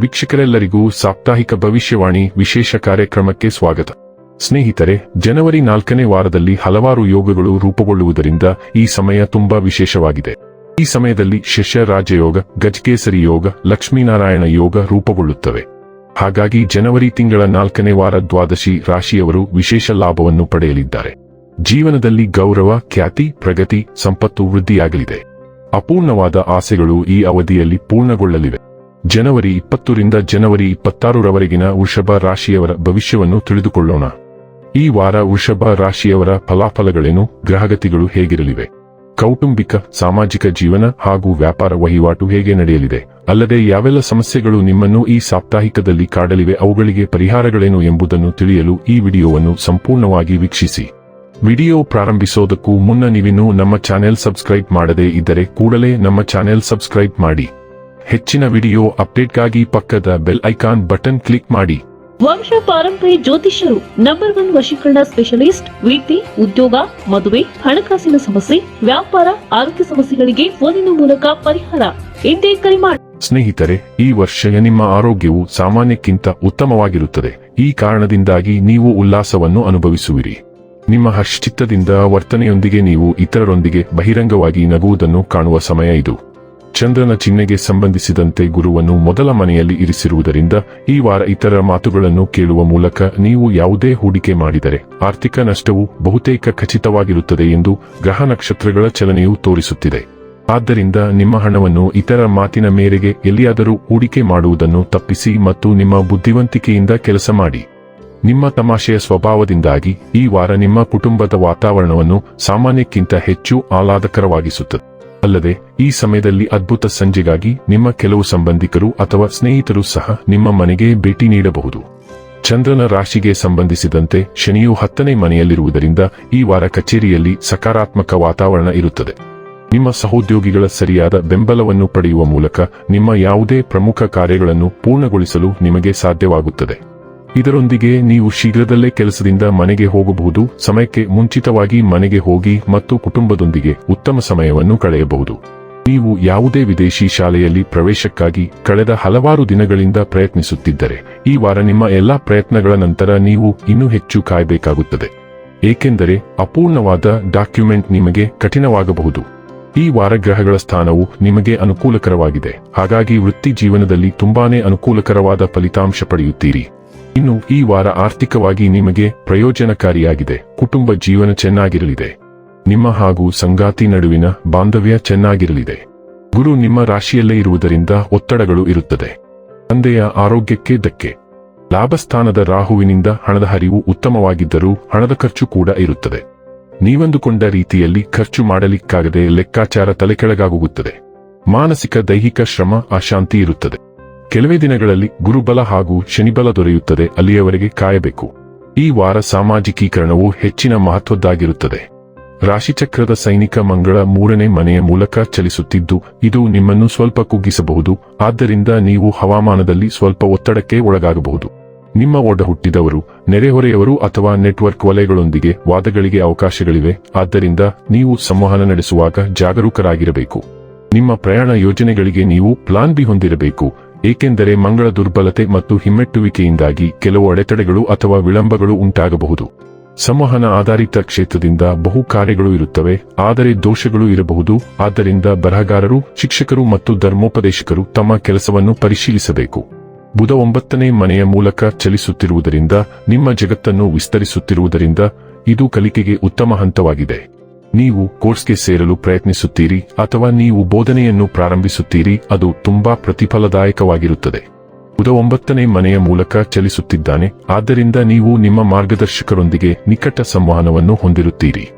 ವೀಕ್ಷಕರೆಲ್ಲರಿಗೂ ಸಾಪ್ತಾಹಿಕ ಭವಿಷ್ಯವಾಣಿ ವಿಶೇಷ ಕಾರ್ಯಕ್ರಮಕ್ಕೆ ಸ್ವಾಗತ. ಸ್ನೇಹಿತರೆ, ಜನವರಿ ನಾಲ್ಕನೇ ವಾರದಲ್ಲಿ ಹಲವಾರು ಯೋಗಗಳು ರೂಪುಗೊಳ್ಳುವುದರಿಂದ ಈ ಸಮಯ ತುಂಬಾ ವಿಶೇಷವಾಗಿದೆ. ಈ ಸಮಯದಲ್ಲಿ ಶಶ ರಾಜಯೋಗ, ಗಜಕೇಸರಿ ಯೋಗ, ಲಕ್ಷ್ಮೀನಾರಾಯಣ ಯೋಗ ರೂಪುಗೊಳ್ಳುತ್ತವೆ. ಹಾಗಾಗಿ ಜನವರಿ ತಿಂಗಳ ನಾಲ್ಕನೇ ವಾರ ದ್ವಾದಶಿ ರಾಶಿಯವರು ವಿಶೇಷ ಲಾಭವನ್ನು ಪಡೆಯಲಿದ್ದಾರೆ. ಜೀವನದಲ್ಲಿ ಗೌರವ, ಖ್ಯಾತಿ, ಪ್ರಗತಿ, ಸಂಪತ್ತು ವೃದ್ಧಿಯಾಗಲಿದೆ. ಅಪೂರ್ಣವಾದ ಆಸೆಗಳು ಈ ಅವಧಿಯಲ್ಲಿ ಪೂರ್ಣಗೊಳ್ಳಲಿವೆ. ಜನವರಿ ಇಪ್ಪತ್ತರಿಂದ ಜನವರಿ ಇಪ್ಪತ್ತಾರರವರೆಗಿನ ವೃಷಭ ರಾಶಿಯವರ ಭವಿಷ್ಯವನ್ನು ತಿಳಿದುಕೊಳ್ಳೋಣ. ಈ ವಾರ ವೃಷಭ ರಾಶಿಯವರ ಫಲಾಫಲಗಳೇನು? ಗ್ರಹಗತಿಗಳು ಹೇಗಿರಲಿವೆ? ಕೌಟುಂಬಿಕ, ಸಾಮಾಜಿಕ ಜೀವನ ಹಾಗೂ ವ್ಯಾಪಾರ ವಹಿವಾಟು ಹೇಗೆ ನಡೆಯಲಿದೆ? ಅಲ್ಲದೆ ಯಾವೆಲ್ಲ ಸಮಸ್ಯೆಗಳು ನಿಮ್ಮನ್ನು ಈ ಸಾಪ್ತಾಹಿಕದಲ್ಲಿ ಕಾಡಲಿವೆ? ಅವುಗಳಿಗೆ ಪರಿಹಾರಗಳೇನು ಎಂಬುದನ್ನು ತಿಳಿಯಲು ಈ ವಿಡಿಯೋವನ್ನು ಸಂಪೂರ್ಣವಾಗಿ ವೀಕ್ಷಿಸಿ. ವಿಡಿಯೋ ಪ್ರಾರಂಭಿಸೋದಕ್ಕೂ ಮುನ್ನ ನೀವಿನ್ನೂ ನಮ್ಮ ಚಾನೆಲ್ ಸಬ್ಸ್ಕ್ರೈಬ್ ಮಾಡದೇ ಇದ್ದರೆ ಕೂಡಲೇ ನಮ್ಮ ಚಾನೆಲ್ ಸಬ್ಸ್ಕ್ರೈಬ್ ಮಾಡಿ. ಹೆಚ್ಚಿನ ವಿಡಿಯೋ ಅಪ್ಡೇಟ್ಗಾಗಿ ಪಕ್ಕದ ಬೆಲ್ ಐಕಾನ್ ಬಟನ್ ಕ್ಲಿಕ್ ಮಾಡಿ. ವಂಶ ಪಾರಂಪರಿ ಜ್ಯೋತಿಷ್ಯರು ನಂಬರ್ ಒನ್ ವಶೀಕರಣ ಸ್ಪೆಷಲಿಸ್ಟ್ ವೀತಿ ಉದ್ಯೋಗ ಮದುವೆ ಹಣಕಾಸಿನ ಸಮಸ್ಯೆ ವ್ಯಾಪಾರ ಆರೋಗ್ಯ ಸಮಸ್ಯೆಗಳಿಗೆ ಫೋನಿನ ಮೂಲಕ ಪರಿಹಾರ. ಎಂದೇ ಕರೆ ಮಾಡಿ ಸ್ನೇಹಿತರೆ ಈ ವರ್ಷ ನಿಮ್ಮ ಆರೋಗ್ಯವು ಸಾಮಾನ್ಯಕ್ಕಿಂತ ಉತ್ತಮವಾಗಿರುತ್ತದೆ. ಈ ಕಾರಣದಿಂದಾಗಿ ನೀವು ಉಲ್ಲಾಸವನ್ನು ಅನುಭವಿಸುವಿರಿ. ನಿಮ್ಮ ಹರ್ಷಚಿತ್ತದಿಂದ ವರ್ತನೆಯೊಂದಿಗೆ ನೀವು ಇತರರೊಂದಿಗೆ ಬಹಿರಂಗವಾಗಿ ನಗುವುದನ್ನು ಕಾಣುವ ಸಮಯ ಇದು. ಚಂದ್ರನ ಚಿಹ್ನೆಗೆ ಸಂಬಂಧಿಸಿದಂತೆ ಗುರುವನ್ನು ಮೊದಲ ಮನೆಯಲ್ಲಿ ಇರಿಸಿರುವುದರಿಂದ ಈ ವಾರ ಇತರ ಮಾತುಗಳನ್ನು ಕೇಳುವ ಮೂಲಕ ನೀವು ಯಾವುದೇ ಹೂಡಿಕೆ ಮಾಡಿದರೆ ಆರ್ಥಿಕ ನಷ್ಟವು ಬಹುತೇಕ ಖಚಿತವಾಗಿರುತ್ತದೆ ಎಂದು ಗ್ರಹ ನಕ್ಷತ್ರಗಳ ಚಲನೆಯು ತೋರಿಸುತ್ತಿದೆ. ಆದ್ದರಿಂದ ನಿಮ್ಮ ಹಣವನ್ನು ಇತರ ಮಾತಿನ ಮೇರೆಗೆ ಎಲ್ಲಿಯಾದರೂ ಹೂಡಿಕೆ ಮಾಡುವುದನ್ನು ತಪ್ಪಿಸಿ ಮತ್ತು ನಿಮ್ಮ ಬುದ್ಧಿವಂತಿಕೆಯಿಂದ ಕೆಲಸ ಮಾಡಿ. ನಿಮ್ಮ ತಮಾಷೆಯ ಸ್ವಭಾವದಿಂದಾಗಿ ಈ ವಾರ ನಿಮ್ಮ ಕುಟುಂಬದ ವಾತಾವರಣವನ್ನು ಸಾಮಾನ್ಯಕ್ಕಿಂತ ಹೆಚ್ಚು ಆಹ್ಲಾದಕರವಾಗಿಸುತ್ತದೆ. ಅಲ್ಲದೆ, ಈ ಸಮಯದಲ್ಲಿ ಅದ್ಭುತ ಸಂಜೆಗಾಗಿ ನಿಮ್ಮ ಕೆಲವು ಸಂಬಂಧಿಕರು ಅಥವಾ ಸ್ನೇಹಿತರು ಸಹ ನಿಮ್ಮ ಮನೆಗೆ ಭೇಟಿ ನೀಡಬಹುದು. ಚಂದ್ರನ ರಾಶಿಗೆ ಸಂಬಂಧಿಸಿದಂತೆ ಶನಿಯು ಹತ್ತನೇ ಮನೆಯಲ್ಲಿರುವುದರಿಂದ ಈ ವಾರ ಕಚೇರಿಯಲ್ಲಿ ಸಕಾರಾತ್ಮಕ ವಾತಾವರಣ ಇರುತ್ತದೆ. ನಿಮ್ಮ ಸಹೋದ್ಯೋಗಿಗಳ ಸರಿಯಾದ ಬೆಂಬಲವನ್ನು ಪಡೆಯುವ ಮೂಲಕ ನಿಮ್ಮ ಯಾವುದೇ ಪ್ರಮುಖ ಕಾರ್ಯಗಳನ್ನು ಪೂರ್ಣಗೊಳಿಸಲು ನಿಮಗೆ ಸಾಧ್ಯವಾಗುತ್ತದೆ. ಇದರೊಂದಿಗೆ ನೀವು ಶೀಘ್ರದಲ್ಲೇ ಕೆಲಸದಿಂದ ಮನೆಗೆ ಹೋಗಬಹುದು, ಸಮಯಕ್ಕೆ ಮುಂಚಿತವಾಗಿ ಮನೆಗೆ ಹೋಗಿ ಮತ್ತು ಕುಟುಂಬದೊಂದಿಗೆ ಉತ್ತಮ ಸಮಯವನ್ನು ಕಳೆಯಬಹುದು. ನೀವು ಯಾವುದೇ ವಿದೇಶಿ ಶಾಲೆಯಲ್ಲಿ ಪ್ರವೇಶಕ್ಕಾಗಿ ಕಳೆದ ಹಲವಾರು ದಿನಗಳಿಂದ ಪ್ರಯತ್ನಿಸುತ್ತಿದ್ದರೆ, ಈ ವಾರ ನಿಮ್ಮ ಎಲ್ಲಾ ಪ್ರಯತ್ನಗಳ ನಂತರ ನೀವು ಇನ್ನೂ ಹೆಚ್ಚು ಕಾಯಬೇಕಾಗುತ್ತದೆ. ಏಕೆಂದರೆ ಅಪೂರ್ಣವಾದ ಡಾಕ್ಯುಮೆಂಟ್ ನಿಮಗೆ ಕಠಿಣವಾಗಬಹುದು. ಈ ವಾರ ಗ್ರಹಗಳ ಸ್ಥಾನವು ನಿಮಗೆ ಅನುಕೂಲಕರವಾಗಿದೆ. ಹಾಗಾಗಿ ವೃತ್ತಿ ಜೀವನದಲ್ಲಿ ತುಂಬಾನೇ ಅನುಕೂಲಕರವಾದ ಫಲಿತಾಂಶ ಪಡೆಯುತ್ತೀರಿ. ಇನ್ನು ಈ ವಾರ ಆರ್ಥಿಕವಾಗಿ ನಿಮಗೆ ಪ್ರಯೋಜನಕಾರಿಯಾಗಿದೆ. ಕುಟುಂಬ ಜೀವನ ಚೆನ್ನಾಗಿರಲಿದೆ. ನಿಮ್ಮ ಹಾಗೂ ಸಂಗಾತಿ ನಡುವಿನ ಬಾಂಧವ್ಯ ಚೆನ್ನಾಗಿರಲಿದೆ. ಗುರು ನಿಮ್ಮ ರಾಶಿಯಲ್ಲೇ ಇರುವುದರಿಂದ ಒತ್ತಡಗಳು ಇರುತ್ತದೆ. ತಂದೆಯ ಆರೋಗ್ಯಕ್ಕೆ ಧಕ್ಕೆ. ಲಾಭಸ್ಥಾನದ ರಾಹುವಿನಿಂದ ಹಣದ ಹರಿವು ಉತ್ತಮವಾಗಿದ್ದರೂ ಹಣದ ಖರ್ಚು ಕೂಡ ಇರುತ್ತದೆ. ನೀವಂದುಕೊಂಡ ರೀತಿಯಲ್ಲಿ ಖರ್ಚು ಮಾಡಲಿಕ್ಕಾಗದೆ ಲೆಕ್ಕಾಚಾರ ತಲೆಕೆಳಗಾಗುತ್ತದೆ. ಮಾನಸಿಕ ದೈಹಿಕ ಶ್ರಮ ಅಶಾಂತಿ ಇರುತ್ತದೆ. ಕೆಲವೇ ದಿನಗಳಲ್ಲಿ ಗುರುಬಲ ಹಾಗೂ ಶನಿಬಲ ದೊರೆಯುತ್ತದೆ, ಅಲ್ಲಿಯವರೆಗೆ ಕಾಯಬೇಕು. ಈ ವಾರ ಸಾಮಾಜಿಕೀಕರಣವು ಹೆಚ್ಚಿನ ಮಹತ್ವದ್ದಾಗಿರುತ್ತದೆ. ರಾಶಿಚಕ್ರದ ಸೈನಿಕ ಮಂಗಳ ಮೂರನೇ ಮನೆಯ ಮೂಲಕ ಚಲಿಸುತ್ತಿದ್ದು, ಇದು ನಿಮ್ಮನ್ನು ಸ್ವಲ್ಪ ಕುಗ್ಗಿಸಬಹುದು, ಆದ್ದರಿಂದ ನೀವು ಹವಾಮಾನದಲ್ಲಿ ಸ್ವಲ್ಪ ಒತ್ತಡಕ್ಕೆ ಒಳಗಾಗಬಹುದು. ನಿಮ್ಮ ಒಡ ಹುಟ್ಟಿದವರು, ನೆರೆಹೊರೆಯವರು ಅಥವಾ ನೆಟ್ವರ್ಕ್ ವಲಯಗಳೊಂದಿಗೆ ವಾದಗಳಿಗೆ ಅವಕಾಶಗಳಿವೆ, ಆದ್ದರಿಂದ ನೀವು ಸಂವಹನ ನಡೆಸುವಾಗ ಜಾಗರೂಕರಾಗಿರಬೇಕು. ನಿಮ್ಮ ಪ್ರಯಾಣ ಯೋಜನೆಗಳಿಗೆ ನೀವು ಪ್ಲಾನ್ ಬಿ ಹೊಂದಿರಬೇಕು. ಏಕೆಂದರೆ ಮಂಗಳ ದುರ್ಬಲತೆ ಮತ್ತು ಹಿಮ್ಮೆಟ್ಟುವಿಕೆಯಿಂದಾಗಿ ಕೆಲವು ಅಡೆತಡೆಗಳು ಅಥವಾ ವಿಳಂಬಗಳು ಉಂಟಾಗಬಹುದು. ಸಂವಹನ ಆಧಾರಿತ ಕ್ಷೇತ್ರದಿಂದ ಬಹು ಕಾರ್ಯಗಳು ಇರುತ್ತವೆ, ಆದರೆ ದೋಷಗಳು ಇರಬಹುದು. ಆದ್ದರಿಂದ ಬರಹಗಾರರು, ಶಿಕ್ಷಕರು ಮತ್ತು ಧರ್ಮೋಪದೇಶಕರು ತಮ್ಮ ಕೆಲಸವನ್ನು ಪರಿಶೀಲಿಸಬೇಕು. ಬುಧ ಒಂಬತ್ತನೇ ಮನೆಯ ಮೂಲಕ ಚಲಿಸುತ್ತಿರುವುದರಿಂದ, ನಿಮ್ಮ ಜಗತ್ತನ್ನು ವಿಸ್ತರಿಸುತ್ತಿರುವುದರಿಂದ, ಇದು ಕಲಿಕೆಗೆ ಉತ್ತಮ ಹಂತವಾಗಿದೆ. ನೀವು ಕೋರ್ಸ್ಗೆ ಸೇರಲು ಪ್ರಯತ್ನಿಸುತ್ತೀರಿ ಅಥವಾ ನೀವು ಬೋಧನೆಯನ್ನು ಪ್ರಾರಂಭಿಸುತ್ತೀರಿ, ಅದು ತುಂಬಾ ಪ್ರತಿಫಲದಾಯಕವಾಗಿರುತ್ತದೆ. ಬುಧ ಒಂಬತ್ತನೇ ಮನೆಯ ಮೂಲಕ ಚಲಿಸುತ್ತಿದ್ದಾನೆ, ಆದ್ದರಿಂದ ನೀವು ನಿಮ್ಮ ಮಾರ್ಗದರ್ಶಕರೊಂದಿಗೆ ನಿಕಟ ಸಂವಹನವನ್ನು ಹೊಂದಿರುತ್ತೀರಿ.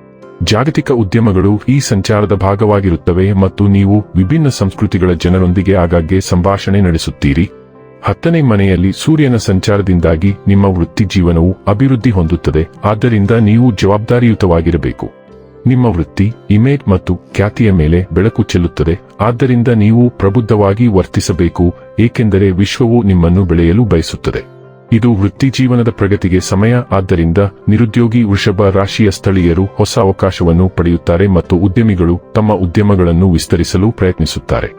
ಜಾಗತಿಕ ಉದ್ಯಮಗಳು ಈ ಸಂಚಾರದ ಭಾಗವಾಗಿರುತ್ತವೆ ಮತ್ತು ನೀವು ವಿಭಿನ್ನ ಸಂಸ್ಕೃತಿಗಳ ಜನರೊಂದಿಗೆ ಆಗಾಗ್ಗೆ ಸಂಭಾಷಣೆ ನಡೆಸುತ್ತೀರಿ. ಹತ್ತನೇ ಮನೆಯಲ್ಲಿ ಸೂರ್ಯನ ಸಂಚಾರದಿಂದಾಗಿ ನಿಮ್ಮ ವೃತ್ತಿ ಜೀವನವು ಅಭಿವೃದ್ಧಿ ಹೊಂದುತ್ತದೆ, ಆದ್ದರಿಂದ ನೀವು ಜವಾಬ್ದಾರಿಯುತವಾಗಿರಬೇಕು. ನಿಮ್ಮ ವೃತ್ತಿ ಇಮೇಜ್ ಮತ್ತು ಖ್ಯಾತಿಯ ಮೇಲೆ ಬೆಳಕು ಚೆಲ್ಲುತ್ತದೆ. ಆದ್ದರಿಂದ ನೀವು ಪ್ರಬುದ್ಧವಾಗಿ ವರ್ತಿಸಬೇಕು, ಏಕೆಂದರೆ ವಿಶ್ವವು ನಿಮ್ಮನ್ನು ಬೆಳೆಯಲು ಬಯಸುತ್ತದೆ. ಇದು ವೃತ್ತಿ ಜೀವನದ ಪ್ರಗತಿಗೆ ಸಮಯ, ಆದ್ದರಿಂದ ನಿರುದ್ಯೋಗಿ ವೃಷಭ ರಾಶಿಯ ಸ್ಥಳೀಯರು ಹೊಸ ಅವಕಾಶವನ್ನು ಪಡೆಯುತ್ತಾರೆ ಮತ್ತು ಉದ್ಯಮಿಗಳು ತಮ್ಮ ಉದ್ಯಮಗಳನ್ನು ವಿಸ್ತರಿಸಲು ಪ್ರಯತ್ನಿಸುತ್ತಾರೆ.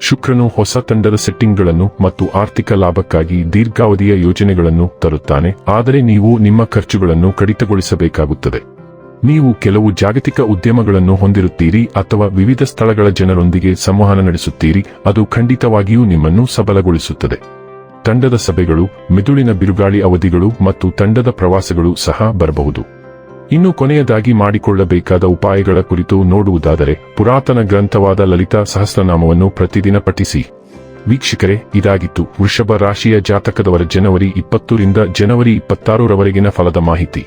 ಶುಕ್ರನು ಹೊಸ ತಂಡದ ಸೆಟ್ಟಿಂಗ್ಗಳನ್ನು ಮತ್ತು ಆರ್ಥಿಕ ಲಾಭಕ್ಕಾಗಿ ದೀರ್ಘಾವಧಿಯ ಯೋಜನೆಗಳನ್ನು ತರುತ್ತಾನೆ, ಆದರೆ ನೀವು ನಿಮ್ಮ ಖರ್ಚುಗಳನ್ನು ಕಡಿತಗೊಳಿಸಬೇಕಾಗುತ್ತದೆ. ನೀವು ಕೆಲವು ಜಾಗತಿಕ ಉದ್ಯಮಗಳನ್ನು ಹೊಂದಿರುತ್ತೀರಿ ಅಥವಾ ವಿವಿಧ ಸ್ಥಳಗಳ ಜನರೊಂದಿಗೆ ಸಂವಹನ ನಡೆಸುತ್ತೀರಿ, ಅದು ಖಂಡಿತವಾಗಿಯೂ ನಿಮ್ಮನ್ನು ಸಬಲಗೊಳಿಸುತ್ತದೆ. ತಂಡದ ಸಭೆಗಳು, ಮಿದುಳಿನ ಬಿರುಗಾಳಿ ಅವಧಿಗಳು ಮತ್ತು ತಂಡದ ಪ್ರವಾಸಗಳು ಸಹ ಬರಬಹುದು. ಇನ್ನು ಕೊನೆಯದಾಗಿ ಮಾಡಿಕೊಳ್ಳಬೇಕಾದ ಉಪಾಯಗಳ ಕುರಿತು ನೋಡುವುದಾದರೆ, ಪುರಾತನ ಗ್ರಂಥವಾದ ಲಲಿತಾ ಸಹಸ್ರನಾಮವನ್ನು ಪ್ರತಿದಿನ ಪಠಿಸಿ. ವೀಕ್ಷಕರೇ, ಇದಾಗಿತ್ತು ವೃಷಭ ರಾಶಿಯ ಜಾತಕದವರ ಜನವರಿ ಇಪ್ಪತ್ತರಿಂದ ಜನವರಿ ಇಪ್ಪತ್ತಾರರವರೆಗಿನ ಫಲದ ಮಾಹಿತಿ.